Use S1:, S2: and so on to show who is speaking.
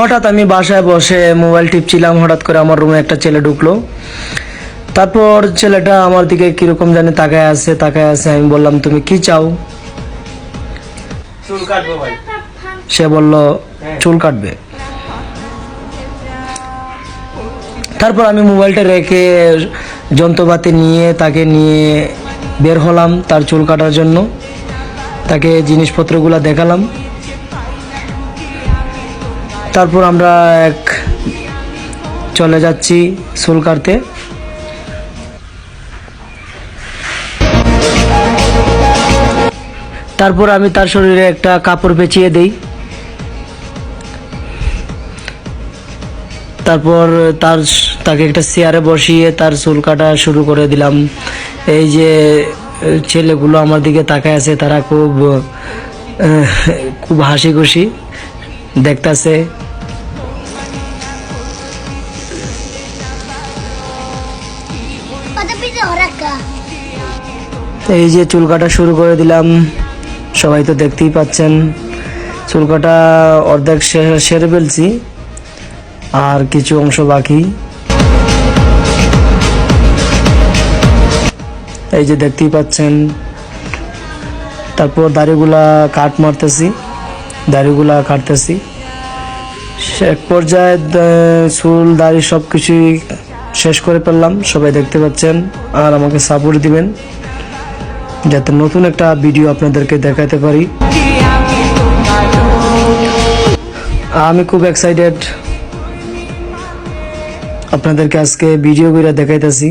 S1: হঠাৎ আমি বাসায় বসে মোবাইল টিপছিলাম হঠাৎ করে আমার রুমে একটা ছেলে ঢুকলো। তারপর ছেলেটা আমার দিকে কীরকম জানি তাকায় আছে তাকায় আছে আমি বললাম তুমি কি চাও? সে বলল চুল কাটবে। তারপর আমি মোবাইলটা রেখে যন্ত্রপাতি নিয়ে তাকে নিয়ে বের হলাম তার চুল কাটার জন্য। তাকে জিনিসপত্রগুলো দেখালাম। তারপর আমরা এক চলে যাচ্ছি চুল কাটতে তারপর আমি তার শরীরে একটা কাপড় পেঁচিয়ে দেই। তারপর তার তাকে একটা চেয়ারে বসিয়ে তার চুল কাটা শুরু করে দিলাম। এই যে, ছেলেগুলো আমার দিকে তাকায় আছে, তারা খুব খুব হাসি খুশি দেখতাছে। এই যে চুল কাটা শুরু করে দিলাম, সবাই তো দেখতেই পাচ্ছেন। চুল কাটা অর্ধেক সেরে ফেলছি, আর কিছু অংশ বাকি। এই যে দেখতেই পাচ্ছেন, তারপর দাড়িগুলা কাট মারতেছি, দাড়িগুলা কাটতেছি। এক পর্যায়ে চুল, দাড়ি সব কিছুই শেষ করে ফেললাম। সবাই দেখতে পাচ্ছেন, আর আমাকে সাপোর্ট দিবেন। যাতে নতুন একটা ভিডিও আপনাদেরকে দেখাতে পারি। আমি খুব এক্সাইটেড আপনাদেরকে আজকে ভিডিও করে দেখাইতেছি।